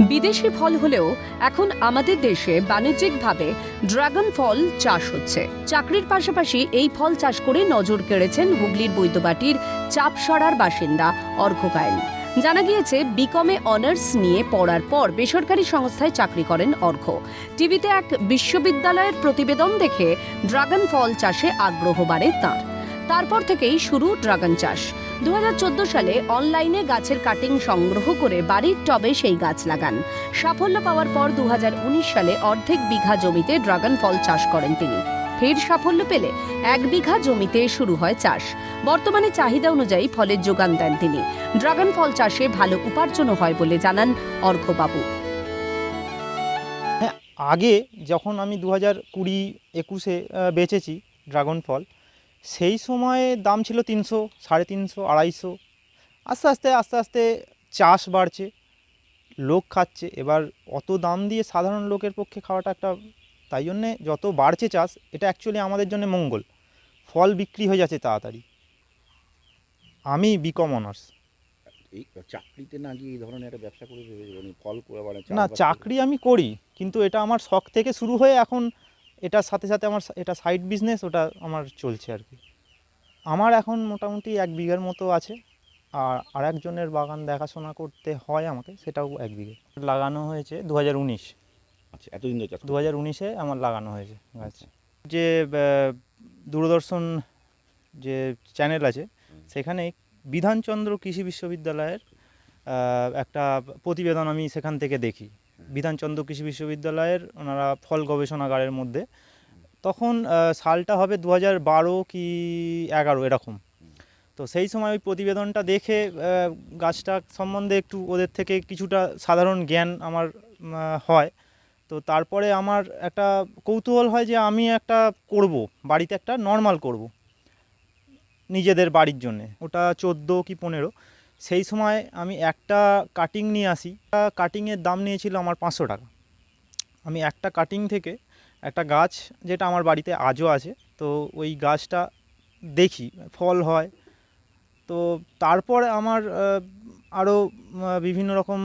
বিদেশি ফল হলেও এখন আমাদের দেশে বাণিজ্যিকভাবে ড্রাগন ফল চাষ হচ্ছে। চাকরির পাশাপাশি এই ফল চাষ করে নজর কেড়েছেন হুগলির বৈদ্যবাটির চাপসরার বাসিন্দা অর্ঘকায়েন জানা গিয়েছে, বিকমে অনার্স নিয়ে পড়ার পর বেসরকারি সংস্থায় চাকরি করেন অর্ঘ। টিভিতে এক বিশ্ববিদ্যালয়ের প্রতিবেদন দেখে ড্রাগন ফল চাষে আগ্রহ বাড়ে তাঁর। তারপর থেকেই শুরু ড্রাগন চাষ। দু হাজার চোদ্দ সালে অনলাইনে গাছের কাটিং সংগ্রহ করে বাড়ির টবে সেই গাছ লাগান। সাফল্য পাওয়ার পর দুহাজার উনিশ সালে অর্ধেক বিঘা জমিতে ড্রাগন ফল চাষ করেন তিনি। ফের সাফল্য পেলে এক বিঘা জমিতে শুরু হয় চাষ। বর্তমানে চাহিদা অনুযায়ী ফলের যোগান দেন তিনি। ড্রাগন ফল চাষে ভালো উপার্জনও হয় বলে জানান অর্ঘবাবু। হ্যাঁ আগে যখন আমি দু হাজার কুড়ি একুশে বেচেছি ড্রাগন ফল সেই সময়ে দাম ছিল তিনশো সাড়ে তিনশো আড়াইশো। আস্তে আস্তে আস্তে আস্তে চাষ বাড়ছে লোক খাচ্ছে। এবার অত দাম দিয়ে সাধারণ লোকের পক্ষে খাওয়াটা একটা তাই জন্যে যত বাড়ছে চাষ এটা অ্যাকচুয়ালি আমাদের জন্য মঙ্গল। ফল বিক্রি হয়ে যাচ্ছে তাড়াতাড়ি। আমি বিকম অনার্স এই চাকরিতে না গিয়ে এই ধরনের একটা ব্যবসা করে ফল করে মানে না চাকরি আমি করি কিন্তু এটা আমার শখ থেকে শুরু হয়ে এখন এটার সাথে সাথে আমার এটা সাইড বিজনেস ওটা আমার চলছে আর কি। আমার এখন মোটামুটি এক বিঘার মতো আছে। আর আরেকজনের বাগান দেখাশোনা করতে হয় আমাকে সেটাও এক বিঘে। লাগানো হয়েছে দু হাজার উনিশ। আচ্ছা এতদিন ধরে দু হাজার উনিশে আমার লাগানো হয়েছে গাছ। যে দূরদর্শন যে চ্যানেল আছে সেখানে বিধানচন্দ্র কৃষি বিশ্ববিদ্যালয়ের একটা প্রতিবেদন আমি সেখান থেকে দেখি। বিধানচন্দ্র কৃষি বিশ্ববিদ্যালয়ের ওনারা ফল গবেষণাগারের মধ্যে। তখন সালটা হবে দু হাজার বারো কি এগারো, এরকম। তো সেই সময় ওই প্রতিবেদনটা দেখে গাছটা সম্বন্ধে একটু ওদের থেকে কিছুটা সাধারণ জ্ঞান আমার হয়। তো তারপরে আমার একটা কৌতূহল হয় যে আমি একটা করব, বাড়িতে একটা নর্মাল করব, নিজেদের বাড়ির জন্যে। ওটা চোদ্দ কি পনেরো। সেই সময় আমি একটা কাটিং নিয়ে আসি। কাটিংয়ের দাম নিয়েছিল আমার পাঁচশো টাকা। আমি একটা কাটিং থেকে একটা গাছ যেটা আমার বাড়িতে আজও আছে, তো ওই গাছটা দেখি, ফল হয়। তো তারপর আমার আরও বিভিন্ন রকম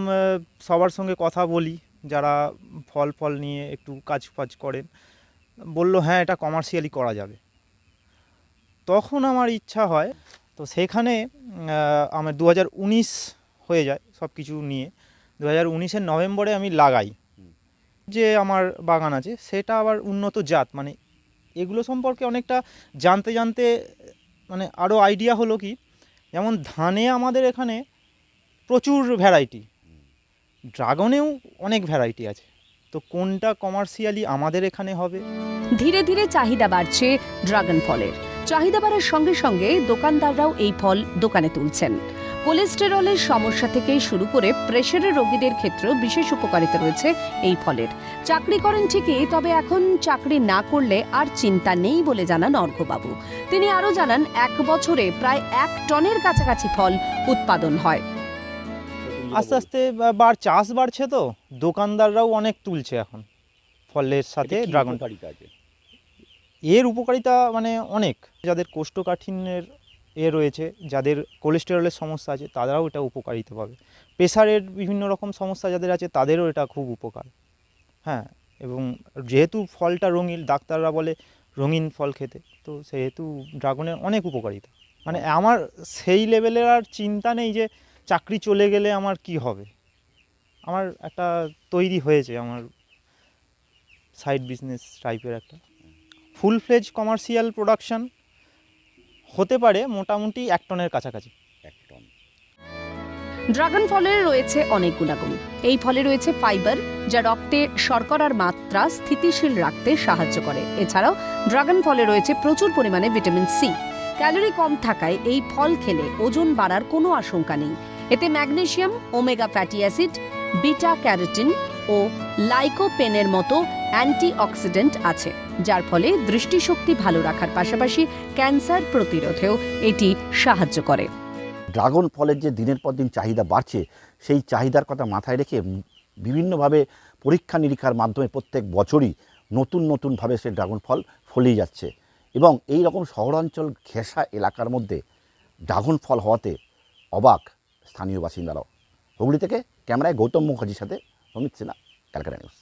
সবার সঙ্গে কথা বলি, যারা ফল ফল নিয়ে একটু কাজ ফাজ করেন। বলল হ্যাঁ এটা কমার্শিয়ালি করা যাবে। তখন আমার ইচ্ছা হয় তো আহ, আমার দু হাজার উনিশ হয়ে যায় সব কিছু নিয়ে। দু হাজার নভেম্বরে আমি লাগাই। যে আমার বাগান আছে সেটা আবার উন্নত জাত। মানে এগুলো সম্পর্কে অনেকটা জানতে জানতে মানে আরও আইডিয়া হলো কি যেমন ধানে আমাদের এখানে প্রচুর ভ্যারাইটি ড্রাগনেও অনেক ভ্যারাইটি আছে। তো কোনটা কমার্শিয়ালি আমাদের এখানে হবে? ধীরে ধীরে চাহিদা বাড়ছে ড্রাগন ফলের। চাহিদা বাড়ার সঙ্গে সঙ্গে দোকানদাররাও এই ফল দোকানে তুলছেন। কোলেস্টেরলের সমস্যা থেকে শুরু করে প্রেশারের রোগীদের ক্ষেত্রেও বিশেষ উপকারিতা রয়েছে এই ফলের। চাকরি করেন ঠিকই তবে এখন চাকরি না করলে আর চিন্তা নেই বলে জানান অর্ঘবাবু তিনি আরও জানান এক বছরে প্রায় এক টনের কাছাকাছি ফল উৎপাদন হয়। আস্তে আস্তে বার চাষ বাড়ছে তো দোকানদাররাও অনেক তুলছে এখন। ফলের সাথে ড্রাগন আছে? এর উপকারিতা মানে অনেক। যাদের কোষ্ঠকাঠিন্যের এ রয়েছে, যাদের কোলেস্টেরলের সমস্যা আছে, তারাও এটা উপকারিতা পাবে। প্রেশারের বিভিন্ন রকম সমস্যা যাদের আছে, তাদেরও এটা খুব উপকার। হ্যাঁ এবং যেহেতু ফলটা রঙিন, ডাক্তাররা বলে রঙিন ফল খেতে, তো সেহেতু ড্রাগনের অনেক উপকারিতা। মানে আমার সেই লেভেলের আর চিন্তা নেই যে চাকরি চলে গেলে আমার কি হবে। আমার একটা তৈরি হয়েছে, আমার সাইড বিজনেস টাইপের একটা। ফুল ফ্লেজ কমার্শিয়াল প্রোডাকশন হতে পারে মোটামুটি এক টনের কাছাকাছি। এক টন। ড্রাগন ফলের রয়েছে অনেক গুণাগুণ। এই ফলে রয়েছে ফাইবার যা রক্তে শর্করার মাত্রা স্থিতিশীল রাখতে সাহায্য করে। এছাড়াও ড্রাগন ফলে রয়েছে প্রচুর পরিমাণে ভিটামিন সি। ক্যালোরি কম থাকায় এই ফল খেলে ওজন বাড়ার কোনো আশঙ্কা নেই। এতে magnesium omega fatty acid beta carotene ও লাইকোপেনের মতো অ্যান্টিঅক্সিডেন্ট আছে। যার ফলে দৃষ্টিশক্তি ভালো রাখার পাশাপাশি ক্যান্সার প্রতিরোধেও এটি সাহায্য করে। ড্রাগন ফলের যে দিনের পর দিন চাহিদা বাড়ছে, সেই চাহিদার কথা মাথায় রেখে বিভিন্নভাবে পরীক্ষা নিরীক্ষার মাধ্যমে প্রত্যেক বছরই নতুন নতুনভাবে সে ড্রাগন ফল ফলিয়ে যাচ্ছে। এবং এই রকম শহরাঞ্চল ঘেঁষা এলাকার মধ্যে ড্রাগন ফল হওয়াতে অবাক স্থানীয় বাসিন্দারাও। হুগলি থেকে ক্যামেরায় গৌতম মুখার্জির সাথে অমিত সিনহা, ক্যালকাটা নিউজ।